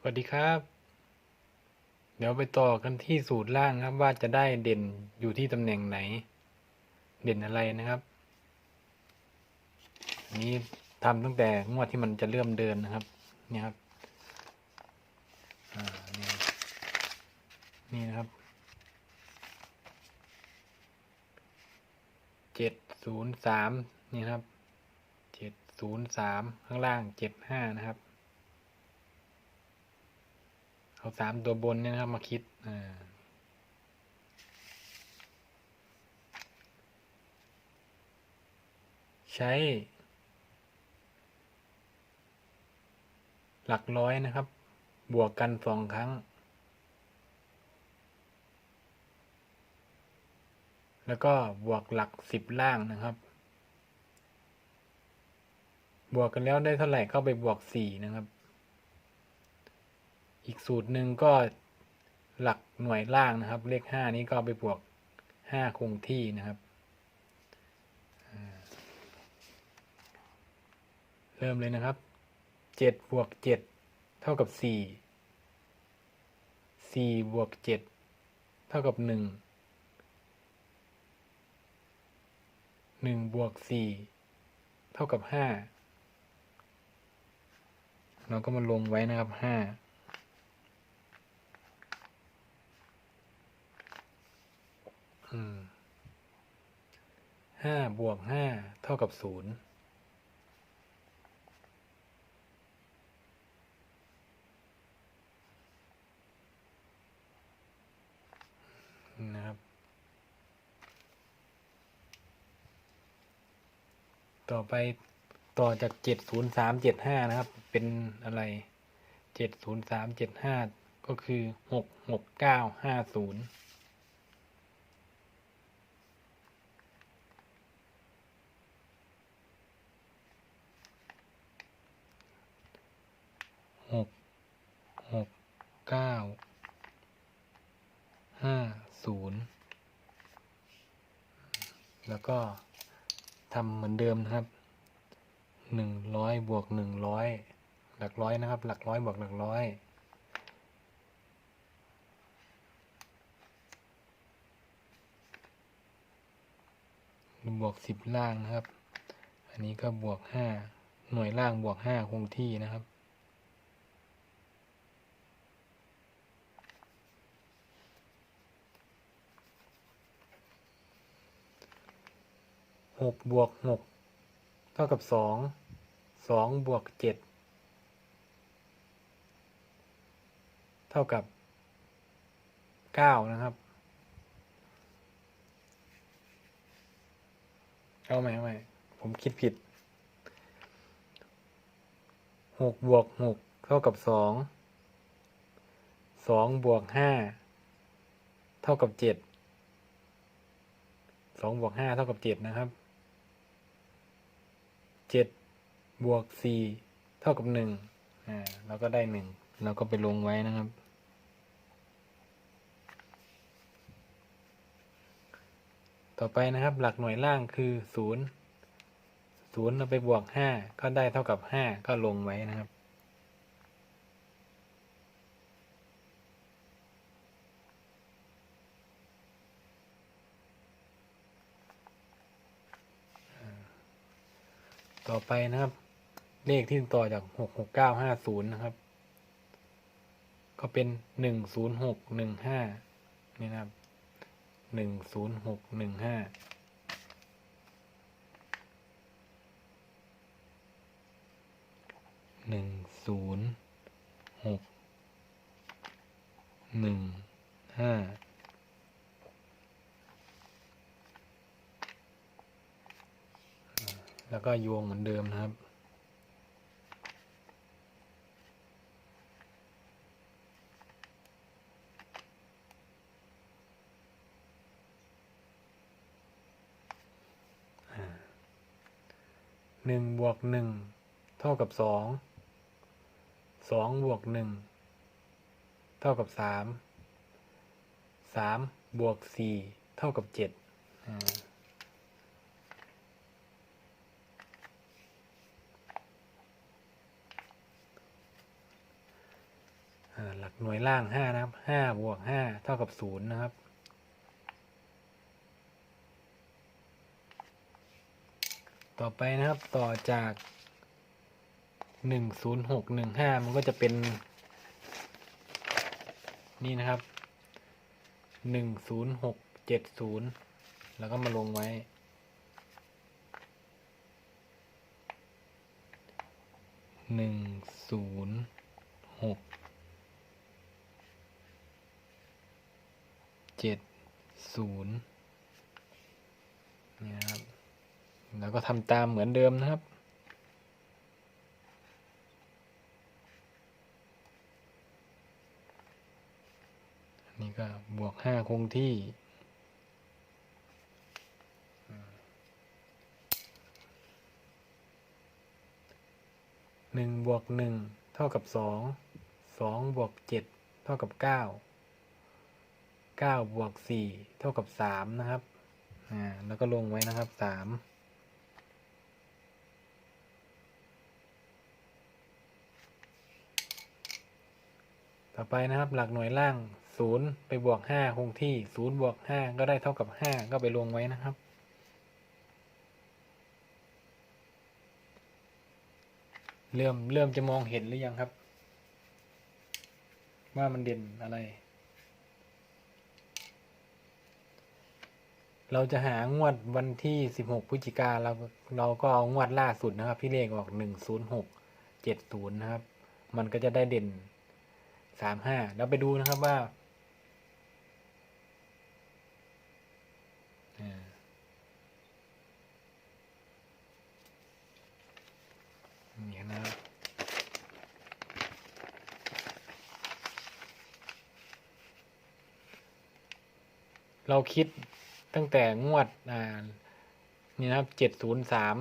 สวัสดีครับ เดี๋ยวไปต่อกันที่สูตรล่างครับ ว่าจะได้เด่นอยู่ที่ตำแหน่งไหน เด่นอะไรนะครับอันนี้ทำตั้งแต่งวดที่มันจะเริ่มเดินนะครับ เนี่ยครับนี่นี่นะครับเจ็ดศูนย์สามนี่ครับเจ็ดศูนย์สามข้างล่างเจ็ดห้านะครับ เอาสามตัวบนเนี่ยนะครับมาคิดอ่าใช้ หลักร้อยนะครับ บวกกันสองครั้ง แล้วก็บวกหลักสิบล่างนะครับ บวกกันแล้วได้เท่าไหร่ก็ไปบวกสี่นะครับ อีกสูตรหนึ่งก็หลักหน่วยล่างนะครับ เลขห้านี้ก็ไปบวกห้าคงที่นะครับ เริ่มเลยนะครับเจ็ดบวกเจ็ดเท่ากับสี่สี่บวกเจ็ดเท่ากับหนึ่งหนึ่งบวกสี่เท่ากับห้าเราก็มาลงไว้นะครับห้า อืม ห้าบวกห้าเท่ากับศูนย์นะครับ ต่อไปต่อจากเจ็ดศูนย์สามเจ็ดห้านะครับ เป็นอะไรเจ็ดศูนย์สามเจ็ดห้าก็คือหกหกเก้าห้าศูนย์ หกหก เก้าห้าศูนย์แล้วก็ทำเหมือนเดิมนะครับหนึ่งร้อยบวกหนึ่งร้อยหลักร้อยนะครับ หลักร้อยบวกหลักร้อยบวกสิบล่างนะครับ อันนี้ก็บวกห้าหน่วยล่างบวกห้าคงที่นะครับ หกบวกหกเท่ากับสองสองบวกเจ็ดเท่ากับเก้านะครับ เอาไหมเอาไหมผมคิดผิดหกบวกหกเท่ากับสองสองบวกห้าเท่ากับเจ็ดสองบวกห้าเท่ากับเจ็ดนะครับ เจ็ดบวกสี่เท่ากับหนึ่งอ่าเราก็ได้หนึ่งเราก็ไปลงไว้นะครับ ต่อไปนะครับ หลักหน่วยล่างคือศูนย์ศูนย์เราไปบวกห้าก็ได้เท่ากับห้าก็ลงไว้นะครับ ต่อไปนะครับ เลขที่ต่อจากหกหกเก้าห้าศูนย์นะครับ ก็เป็นหนึ่งศูนย์หกหนึ่งห้านี่นะครับหนึ่งศูนย์หกหนึ่งห้าหนึ่งศูนย์หกหนึ่งห้า แล้วก็โยวงเหมือนเดิมนะครับ หนึ่งบวกหนึ่งเท่ากับสอง สองบวกหนึ่งเท่ากับสาม สามบวกสี่เท่ากับเจ็ดอ่า ลัก หน่วยล่างห้านะครับห้าบวกห้าเท่ากับศูนย์นะครับ ต่อไปนะครับต่อจากหนึ่งศูนย์หกหนึ่งห้ามันก็จะเป็น นี่นะครับหนึ่งศูนย์หกเจ็ดศูนย์แล้วก็มาลงไว้หนึ่งศูนย์หก เจ็ดศูนย์นี่นะครับ แล้วก็ทำตามเหมือนเดิมนะครับ นี่ก็บวกห้าคงที่หนึ่งบวกหนึ่งเท่ากับสองสองบวกเจ็ดเท่ากับเก้า เก้าบวกสี่เท่ากับสามนะครับ อ่า แล้วก็ลงไว้นะครับสามต่อไปนะครับหลักหน่วยล่างศูนย์ไปบวกห้าคงที่ศูนย์บวกห้าก็ได้เท่ากับห้าก็ไปลงไว้นะครับเริ่มเริ่มจะมองเห็นหรือยังครับ ว่ามันเด่นอะไร เราจะหางวดวันที่สิบหกพฤศจิกาเราเราก็เอางวดล่าสุดนะครับ ที่เลขออกหนึ่งศูนย์หกเจ็ดศูนย์นะครับ มันก็จะได้เด่นสามห้าแล้วไปดูนะครับว่าอ่านี่นะครับเราคิด ตั้งแต่งวดอ่านี่นะครับเจ็ดศูนย์สาม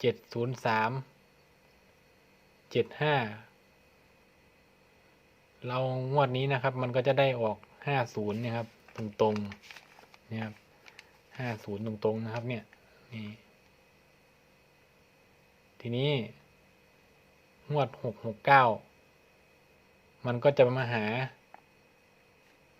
เจ็ดศูนย์สามเจ็ดห้าเรางวดนี้นะครับ มันก็จะได้ออกห้าศูนย์เนี่ยครับ ตรงตรงนี่ครับห้าศูนย์ตรงตรงนะครับ เนี่ยนี่ทีนี้งวดหกหกเก้ามันก็จะมาหา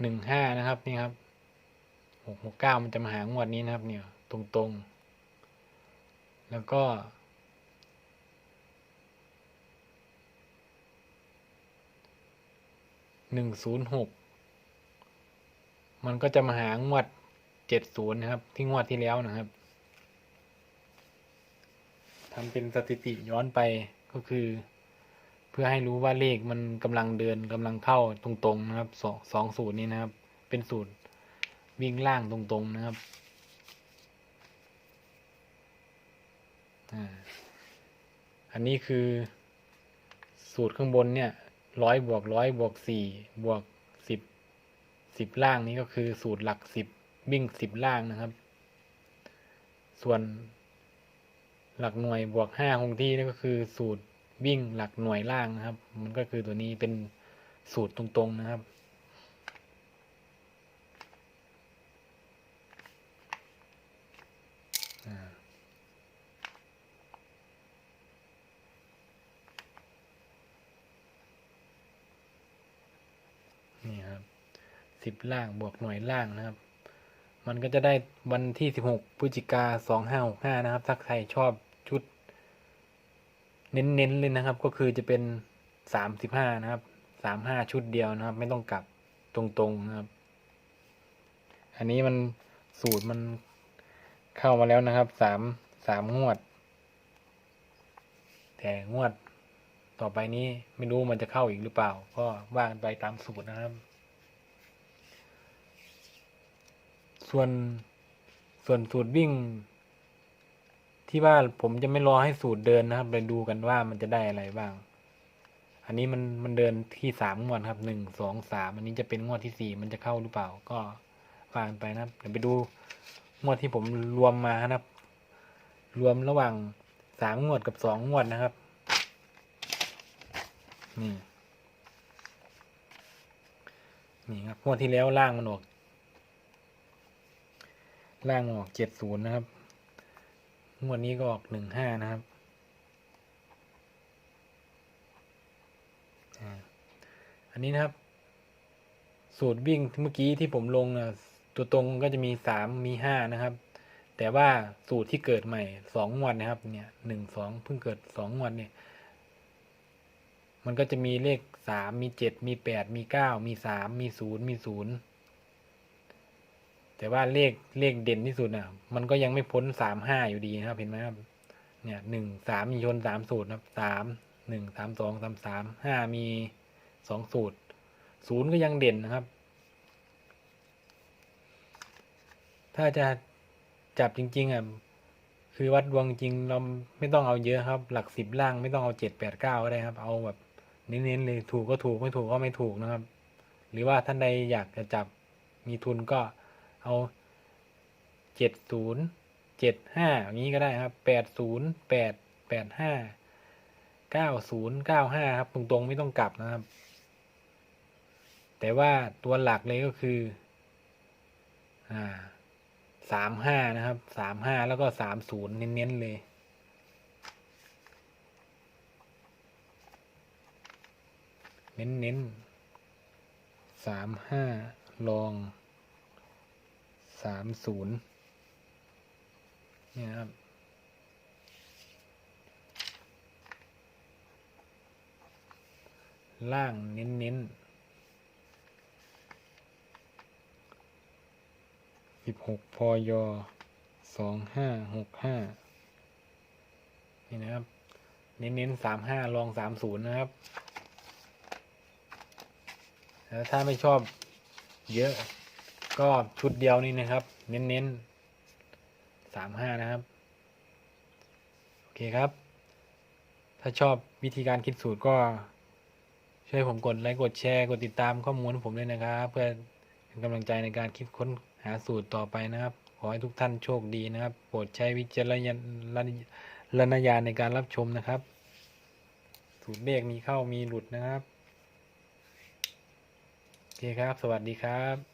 หนึ่งห้านะครับ นี่ครับ หกหกเก้ามันจะมาหางวดนี้นะครับ เนี่ยตรงตรงๆ แล้วก็ หนึ่งศูนย์หก มันก็จะมาหางวดเจ็ดศูนย์นะครับ ที่งวดที่แล้วนะครับทำเป็นสถิติย้อนไปก็คือ เพื่อให้รู้ว่าเลขมันกำลังเดินกำลังเข้าตรงๆนะครับสองสองสูตรนี้นะครับ เป็นสูตร วิ่งล่างตรงๆนะครับอันนี้คือสูตรข้างบนเนี่ยร้อยบวกร้อยบวกสี่บวกสิบสิบล่างนี้ก็คือสูตรหลักสิบวิ่งสิบล่างนะครับ ส่วนหลักหน่วยบวกห้าคงที่นี่ก็คือสูตรวิ่งหลักหน่วยล่างนะครับ มันก็คือตัวนี้เป็นสูตรตรงๆนะครับ อ่านี่ครับ สิบล่างบวกหน่วยล่างนะครับ มันก็จะได้วันที่สิบหกพฤศจิกาสองห้าหกห้านะครับ ถ้าใครชอบชุด เน้นๆเลยนะครับ ก็คือจะเป็นสามสิบห้านะครับสามห้าชุดเดียวนะครับ ไม่ต้องกลับตรงๆนะครับ อันนี้มันสูตรมันเข้ามาแล้วนะครับสามสามงวด แต่งวดต่อไปนี้ไม่รู้มันจะเข้าอีกหรือเปล่า ก็ว่ากันไปตามสูตรนะครับ ส่วนส่วนสูตรวิ่ง ที่ว่าผมจะไม่รอให้สูตรเดินนะครับไปดูกันว่ามันจะได้อะไรบ้าง อันนี้มันมันเดินที่สามงวดครับหนึ่งสองสามอันนี้จะเป็นงวดที่สี่มันจะเข้าหรือเปล่า ก็ว่ากันไปนะครับเดี๋ยวไปดูงวดที่ผมรวมมานะครับ รวมระหว่างสามงวดกับสองงวดนะครับนี่นี่ครับงวดที่แล้วล่างมันออก ล่างออกเจ็ดศูนย์นะครับ งวดนี้ก็ออกหนึ่งห้านะครับ อันนี้นะครับ สูตรวิ่งเมื่อกี้ที่ผมลงนะตัวตรงก็จะมีสามมีห้านะครับ แต่ว่าสูตรที่เกิดใหม่สองวันนะครับ เนี่ยหนึ่งสองเพิ่งเกิดสองวันเนี่ย มันก็จะมีเลขสามมีเจ็ดมีแปดมีเก้ามีสามมีศูนย์มีศูนย์ แต่ว่าเลขเลขเด่นที่สุดน่ะ มันก็ยังไม่พ้นสามห้าอยู่ดีนะครับ เห็นไหมครับ เนี่ยหนึ่งสามมีชนสามสูตรนะครับสามหนึ่งสามสองสามสามห้ามีสองสูตรศูนย์ก็ยังเด่นนะครับ ถ้าจะจับจริง ๆอะคือวัดดวงจริงเราไม่ต้องเอาเยอะครับ หลักสิบล่างไม่ต้องเอาเจ็ดแปดเก้าก็ได้ครับ เอาแบบเน้นๆเลยถูกก็ถูกไม่ถูกก็ไม่ถูกนะครับ หรือว่าท่านใดอยากจะจับมีทุนก็ เอาเจ็ดศูนย์เจ็ดห้าอย่างนี้ก็ได้ครับแปดศูนย์แปดแปดห้าเก้าศูนย์เก้าห้าครับ ตรงๆไม่ต้องกลับนะครับ แต่ว่าตัวหลักเลยก็คือ อ่าสามห้านะครับสามห้าแล้วก็สามศูนย์เน้นๆเลยเน้นๆสามห้าลอง สามศูนย์เนี่ยครับ ล่างเน้นๆสิบหกพอยสองห้าหกห้านี่นะครับ เน้นๆสามห้าลองสามศูนย์นะครับ แล้วถ้าไม่ชอบเยอะ ก็ชุดเดียวนี่นะครับ เน้นๆสามห้านะครับ โอเคครับ ถ้าชอบวิธีการคิดสูตรก็ช่วยผมกดไลค์กดแชร์กดติดตามข้อมูลผมด้วยนะครับ เพื่อเป็นกำลังใจในการคิดค้นหาสูตรต่อไปนะครับ ขอให้ทุกท่านโชคดีนะครับ โปรดใช้วิจารณญาณในการรับชมนะครับ สูตรเลขมีเข้ามีหลุดนะครับ โอเคครับ สวัสดีครับ